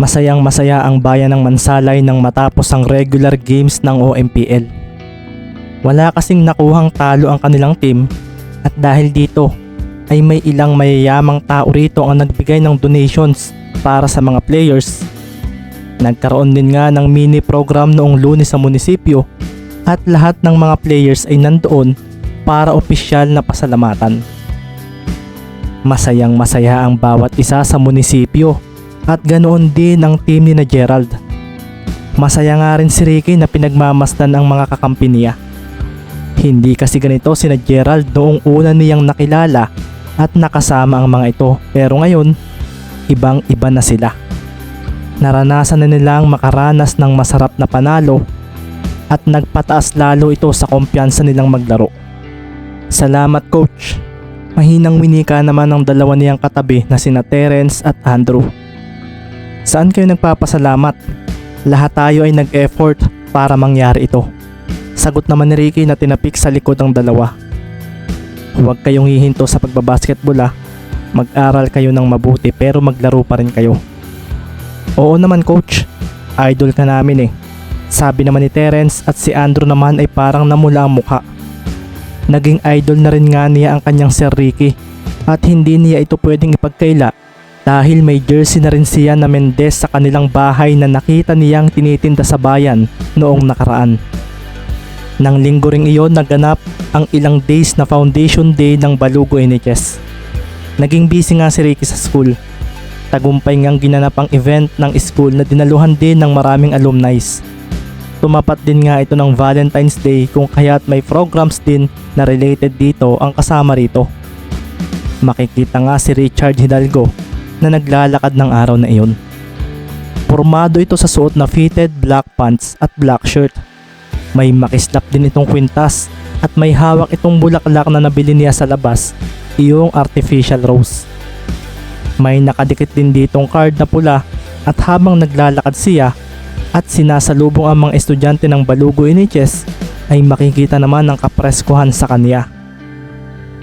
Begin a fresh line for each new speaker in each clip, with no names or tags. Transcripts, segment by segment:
Masayang masaya ang bayan ng Mansalay nang matapos ang regular games ng OMPL. Wala kasing nakuhang talo ang kanilang team at dahil dito ay may ilang mayayamang tao rito ang nagbigay ng donations para sa mga players. Nagkaroon din nga ng mini program noong lunes sa munisipyo at lahat ng mga players ay nandoon para opisyal na pasalamatan. Masayang masaya ang bawat isa sa munisipyo at ganoon din ang team ni na Gerald. Masaya nga rin si Ricky na pinagmamasdan ang mga kakampi niya. Hindi kasi ganito si na Gerald noong una niyang nakilala at nakasama ang mga ito pero ngayon ibang iba na sila. Naranasan na nilang makaranas ng masarap na panalo at nagpataas lalo ito sa kumpiyansa nilang maglaro. Salamat coach. Mahinang winika naman ng dalawa niyang katabi na sina Terence at Andrew. Saan kayo nagpapasalamat? Lahat tayo ay nag-effort para mangyari ito. Sagot naman ni Ricky na tinapik sa likod ng dalawa. Huwag kayong hihinto sa pagbabasketball ah. Mag-aral kayo ng mabuti pero maglaro pa rin kayo. Oo naman coach, idol ka namin eh. Sabi naman ni Terence at si Andrew naman ay parang namula ang mukha. Naging idol na rin nga niya ang kanyang Sir Ricky at hindi niya ito pwedeng ipagkaila dahil may jersey na rin siya na Mendez sa kanilang bahay na nakita niyang tinitinda sa bayan noong nakaraan. Nang linggo ring iyon naganap ang ilang days na foundation day ng Balugo NHS. Naging busy nga si Ricky sa school. Tagumpay ngang ginanap ang event ng school na dinaluhan din ng maraming alumni. Tumapat din nga ito ng Valentine's Day kung kaya't may programs din na related dito ang kasama rito. Makikita nga si Richard Hidalgo na naglalakad ng araw na iyon. Formado ito sa suot na fitted black pants at black shirt. May makislap din itong kwintas at may hawak itong bulaklak na nabili niya sa labas, iyong artificial rose. May nakadikit din ditong card na pula at habang naglalakad siya at sinasalubong ang mga estudyante ng Balugo NHS ay makikita naman ang kapreskuhan sa kanya.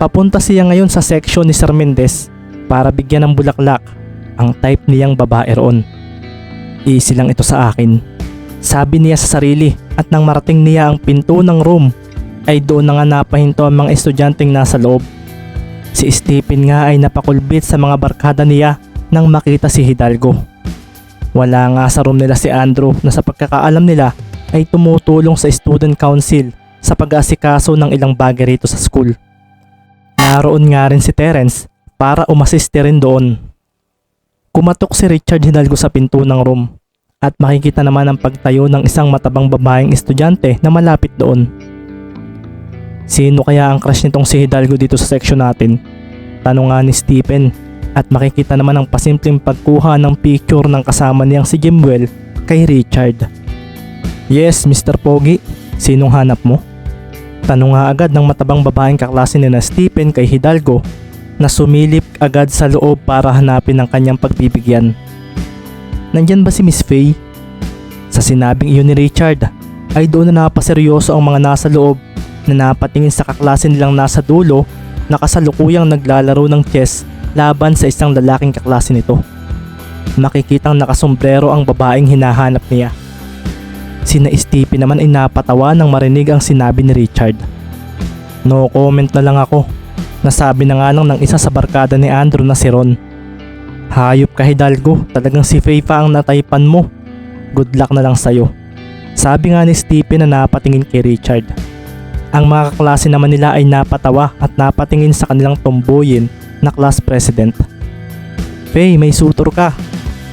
Papunta siya ngayon sa section ni Sir Mendez para bigyan ng bulaklak ang type niyang babae roon. Easy lang ito sa akin. Sabi niya sa sarili at nang marating niya ang pinto ng room ay doon na nga napahinto ang mga estudyanteng nasa loob. Si Stephen nga ay napakulbit sa mga barkada niya nang makita si Hidalgo. Wala nga sa room nila si Andrew na sa pagkakaalam nila ay tumutulong sa student council sa pag-aasikaso ng ilang bagay rito sa school. Naroon nga rin si Terence para umasiste rin doon. Kumatok si Richard Hidalgo sa pinto ng room at makikita naman ang pagtayo ng isang matabang babaeng estudyante na malapit doon. Sino kaya ang crush nitong si Hidalgo dito sa section natin? Tanong nga ni Stephen at makikita naman ang pasimpleng pagkuha ng picture ng kasama niyang si Jimwell kay Richard. Yes, Mr. Pogi. Sinong hanap mo? Tanong nga agad ng matabang babaeng kaklase ni na Stephen kay Hidalgo na sumilip agad sa loob para hanapin ang kanyang pagbibigyan. Nandyan ba si Miss Faye? Sa sinabing iyon ni Richard ay doon na napaseryoso ang mga nasa loob na napatingin sa kaklase nilang nasa dulo na kasalukuyang naglalaro ng chess laban sa isang lalaking kaklase nito. Makikitang nakasombrero ang babaeng hinahanap niya. Sina Stevie naman ay napatawa nang marinig ang sinabi ni Richard. No comment na lang ako. Nasabi na nga lang ng isa sa barkada ni Andrew na si Ron. Hayop ka Hidalgo, talagang si Faye pa ang nataypan mo. Good luck na lang sa'yo. Sabi nga ni Stephen na napatingin kay Richard. Ang mga kaklase naman nila ay napatawa at napatingin sa kanilang tomboyin na class president. Faye, may sutor ka.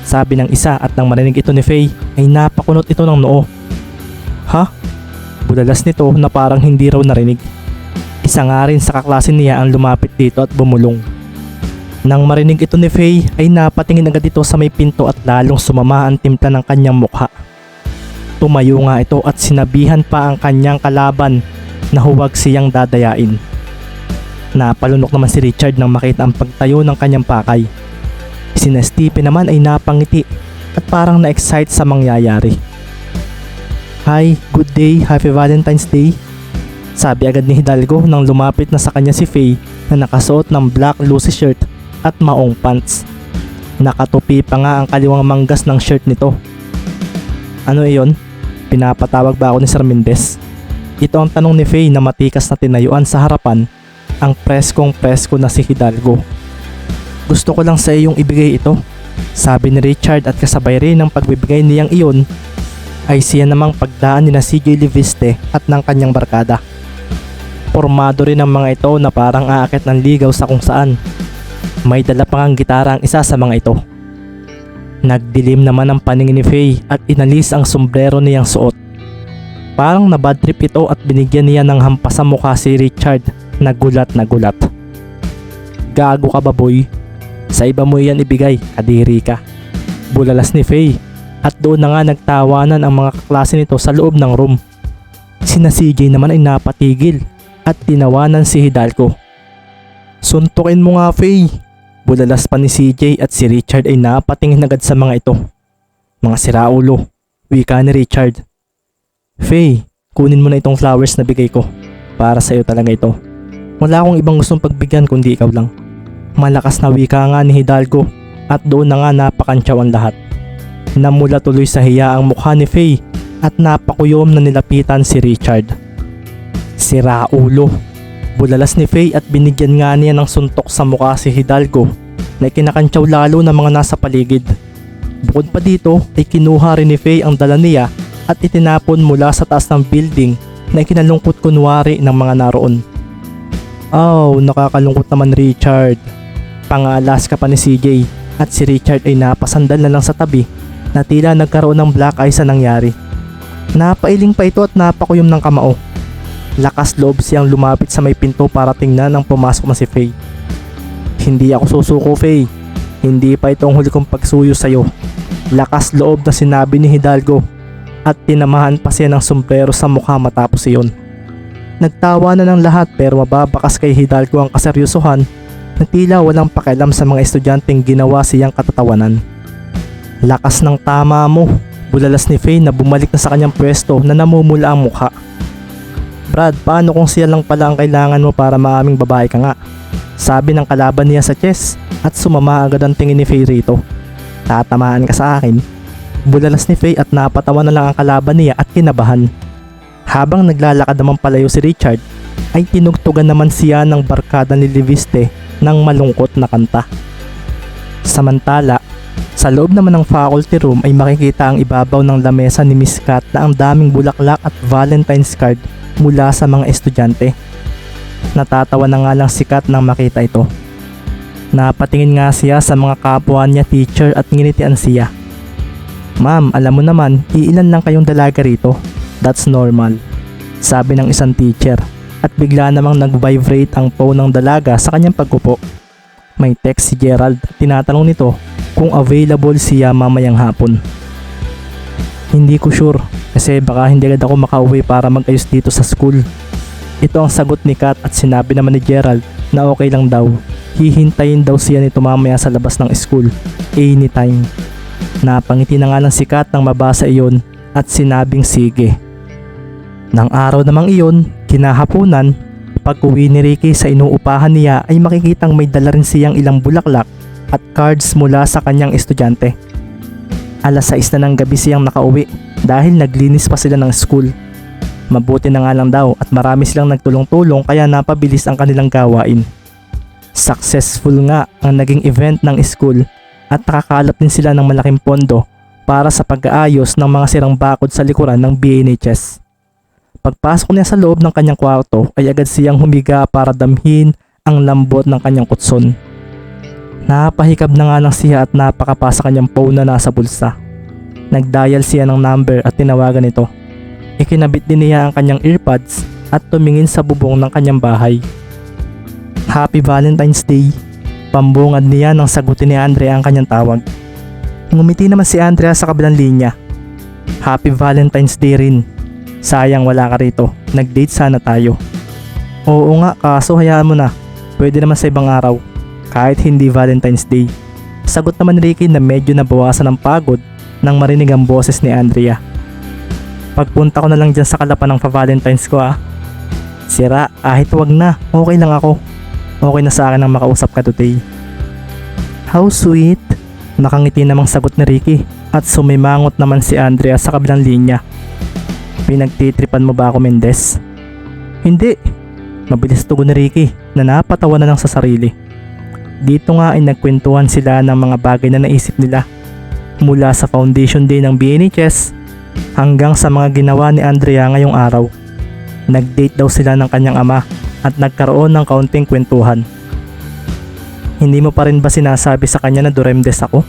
Sabi ng isa at nang marinig ito ni Faye ay napakunot ito ng noo. Ha? Bulalas nito na parang hindi raw narinig. Isa nga rin sa kaklase niya ang lumapit dito at bumulong. Nang marinig ito ni Faye ay napatingin agad ito sa may pinto at lalong sumama ang timpla ng kanyang mukha. Tumayo nga ito at sinabihan pa ang kanyang kalaban na huwag siyang dadayain. Napalunok naman si Richard nang makita ang pagtayo ng kanyang pakay. Sina Stephen naman ay napangiti at parang na-excite sa mangyayari. Hi, good day, happy Valentine's Day. Sabi agad ni Hidalgo nang lumapit na sa kanya si Faye na nakasuot ng black loose shirt at maong pants. Nakatupi pa nga ang kaliwang manggas ng shirt nito. Ano iyon? Pinapatawag ba ako ni Sir Mendez? Ito ang tanong ni Faye na matikas na tinayuan sa harapan ang preskong presko na si Hidalgo. Gusto ko lang sa iyong ibigay ito. Sabi ni Richard at kasabay rin ng pagbibigay niyang iyon ay siya namang pagdaan ni na CJ Liviste at ng kanyang barkada. Formado rin ang mga ito na parang aakit ng ligaw sa kung saan. May dala pa ngang gitara ang isa sa mga ito. Nagdilim naman ang paningin ni Faye at inalis ang sombrero niyang suot. Parang na bad trip ito at binigyan niya ng hampas sa mukha si Richard na gulat na gulat. Gago ka ba boy? Sa iba mo iyan ibigay, kadiri ka. Bulalas ni Faye at doon na nga nagtawanan ang mga kaklase nito sa loob ng room. Sina CJ naman ay napatigil at tinawanan si Hidalgo. Suntukin mo nga Faye. Bulalas pa ni CJ at si Richard ay napatingin agad sa mga ito. Mga siraulo, wika ni Richard. Faye, kunin mo na itong flowers na bigay ko. Para sa'yo talaga ito. Wala akong ibang gustong pagbigyan kundi ikaw lang. Malakas na wika nga ni Hidalgo at doon na nga napakantsaw ang lahat. Namula tuloy sa hiya ang mukha ni Faye at napakuyom na nilapitan si Richard. Sira ulo. Bulalas ni Faye at binigyan nga niya ng suntok sa mukha si Hidalgo na ikinakantsaw lalo ng mga nasa paligid. Bukod pa dito ay kinuha rin ni Faye ang dala niya at itinapon mula sa taas ng building na ikinalungkot kunwari ng mga naroon. Oh, nakakalungkot naman Richard. Pangalas ka pa ni CJ at si Richard ay napasandal na lang sa tabi na tila nagkaroon ng black eye sa nangyari. Napailing pa ito at napakuyom ng kamao. Lakas loob siyang lumapit sa may pinto para tingnan ang pumasok na si Faye. Hindi ako susuko Faye. Hindi pa itong huli kong pagsuyo sa'yo. Lakas loob na sinabi ni Hidalgo at tinamahan pa siya ng sombrero sa mukha matapos iyon. Nagtawa na ng lahat pero mababakas kay Hidalgo ang kaseryosohan na tila walang pakialam sa mga estudyanteng ginawa siyang katatawanan. Lakas ng tama mo, bulalas ni Faye na bumalik na sa kanyang pwesto na namumula ang mukha. Brad, paano kung siya lang pala ang kailangan mo para maaming babae ka nga? Sabi ng kalaban niya sa chess at sumama agad ang tingin ni Faye rito. Tatamaan ka sa akin. Bulalas ni Faye at napatawa na lang ang kalaban niya at kinabahan. Habang naglalakad naman palayo si Richard, ay tinugtugan naman siya ng barkada ni Liviste ng malungkot na kanta. Samantala, sa loob naman ng faculty room ay makikita ang ibabaw ng lamesa ni Miss Kat na ang daming bulaklak at Valentine's card mula sa mga estudyante. Natatawa na nga lang si Kat nang makita ito. Napatingin nga siya sa mga kapwa niya teacher at nginitian siya. Ma'am, alam mo naman, iilan lang kayong dalaga rito. That's normal. Sabi ng isang teacher at bigla namang nag-vibrate ang phone ng dalaga sa kanyang pagkupo. May text si Gerald at tinatanong nito kung available siya mamayang hapon. Hindi ko sure kasi baka hindi agad ako makauwi para mag-ayos dito sa school. Ito ang sagot ni Kat at sinabi naman ni Gerald na okay lang daw. Hihintayin daw siya nito mamaya sa labas ng school. Anytime. Napangiti na nga lang si Kat nang mabasa iyon at sinabing sige. Nang araw namang iyon, kinahaponan, pag uwi ni Ricky sa inuupahan niya ay makikitang may dala rin siyang ilang bulaklak at cards mula sa kanyang estudyante. Alas 6 na ng gabi siyang nakauwi dahil naglinis pa sila ng school. Mabuti na nga lang daw at marami silang nagtulong-tulong kaya napabilis ang kanilang gawain. Successful nga ang naging event ng school at nakakalap din sila ng malaking pondo para sa pag-aayos ng mga sirang bakod sa likuran ng BNHS. Pagpasok niya sa loob ng kanyang kwarto ay agad siyang humiga para damhin ang lambot ng kanyang kutson. Napahikab na nga lang siya at napakapa sa kanyang phone na nasa bulsa. Nagdial siya ng number at tinawagan ito. Ikinabit din niya ang kanyang earpods at tumingin sa bubong ng kanyang bahay. Happy Valentine's Day! Pambungad niya nang sagutin ni Andrea ang kanyang tawag. Ngumiti naman si Andrea sa kabilang linya. Happy Valentine's Day rin. Sayang wala ka rito. Nag-date sana tayo. Oo nga, kaso hayaan mo na. Pwede naman sa ibang araw. Kahit hindi Valentine's Day. Sagot naman ni Ricky na medyo nabawasan ng pagod nang marinig ang boses ni Andrea. Pagpunta ko na lang dyan sa kalapan ng pa-Valentine's ko ah. Sira, kahit wag na, okay lang ako. Okay na sa akin ang makausap ka today. How sweet. Nakangiti namang sagot ni Ricky at sumimangot naman si Andrea sa kabilang linya. Pinagtitripan mo ba ako Mendez? Hindi. Mabilis tugon ni Ricky na napatawa na lang sa sarili. Dito nga ay nagkwentuhan sila ng mga bagay na naisip nila. Mula sa foundation day ng BNHS hanggang sa mga ginawa ni Andrea ngayong araw. Nag-date daw sila ng kanyang ama at nagkaroon ng kaunting kwentuhan. Hindi mo pa rin ba sinasabi sa kanya na Duremdes ako?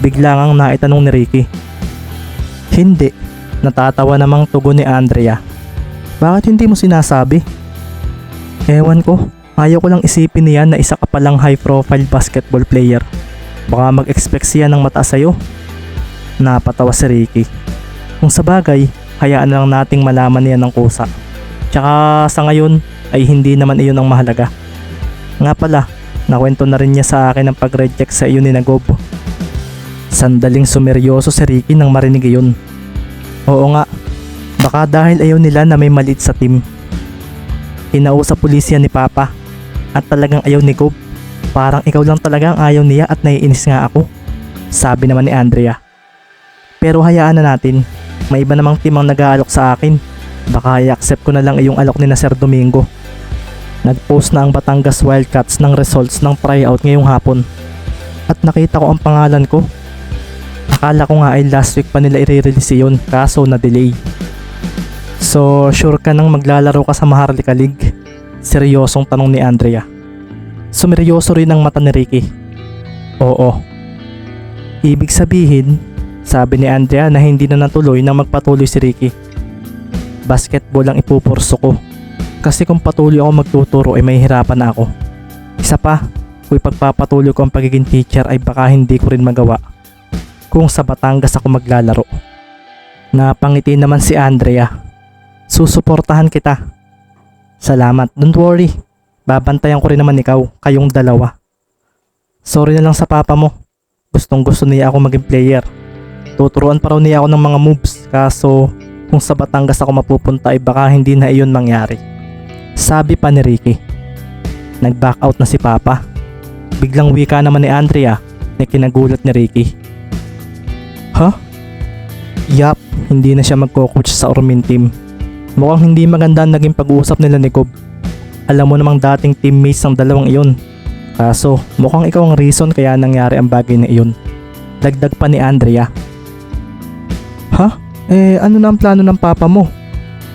Bigla ngang naitanong ni Ricky. Hindi. Natatawa namang tugon ni Andrea. Bakit hindi mo sinasabi? Ewan ko. Ayaw ko lang isipin niya na isa ka palang high profile basketball player. Baka mag-expect siya ng mataas sa'yo. Napatawa si Ricky. Kung sa bagay, hayaan lang nating malaman niya ng kusa. Tsaka sa ngayon ay hindi naman iyon ang mahalaga. Nga pala, nakwento na rin niya sa akin ang pag-reject sa iyo ni Nagob. Sandaling sumeryoso si Ricky nang marinig iyon. Oo nga, baka dahil ayaw nila na may malit sa team. Inausap pulisya ni Papa at talagang ayaw ni Gob. Parang ikaw lang talaga ang ayaw niya at naiinis nga ako. Sabi naman ni Andrea. Pero hayaan na natin. May iba namang team ang nag-aalok sa akin. Baka i-accept ko na lang iyong alok ni na Sir Domingo. Nag-post na ang Batangas Wildcats ng results ng tryout ngayong hapon. At nakita ko ang pangalan ko. Akala ko nga ay last week pa nila i-release yun kaso na-delay. So sure ka nang maglalaro ka sa Maharlika League? Seryosong tanong ni Andrea. Sumeryoso rin ang mata ni Ricky. Oo. Ibig sabihin, sabi ni Andrea na hindi na natuloy na magpatuloy si Ricky. Basketball ang ipupurso ko. Kasi kung patuloy ako magtuturo ay may hirapan na ako. Isa pa, kung pagpapatuloy ko ang pagiging teacher ay baka hindi ko rin magawa. Kung sa Batangas ako maglalaro. Napangiti naman si Andrea. Susuportahan kita. Salamat, don't worry. Babantayan ko rin naman ikaw, kayong dalawa. Sorry na lang sa papa mo. Gustong gusto niya ako maging player. Tuturuan pa raw niya ako ng mga moves kaso kung sa Batangas ako mapupunta ay baka hindi na iyon mangyari. Sabi pa ni Ricky. Nag-back out na si Papa. Biglang wika naman ni Andrea na kinagulat ni Ricky. Ha? Yap, hindi na siya magko-coach sa Ormin team. Mukhang hindi maganda ang naging pag-uusap nila ni Gob. Alam mo namang dating teammates ng dalawang iyon. Kaso, mukhang ikaw ang reason kaya nangyari ang bagay na iyon. Dagdag pa ni Andrea. Eh, ano na ang plano ng papa mo?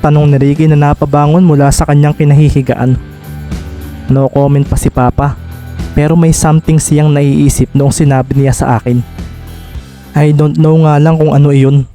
Tanong ni Ricky na napabangon mula sa kanyang kinahihigaan. No comment pa si papa. Pero may something siyang naiisip noong sinabi niya sa akin. I don't know nga lang kung ano iyon.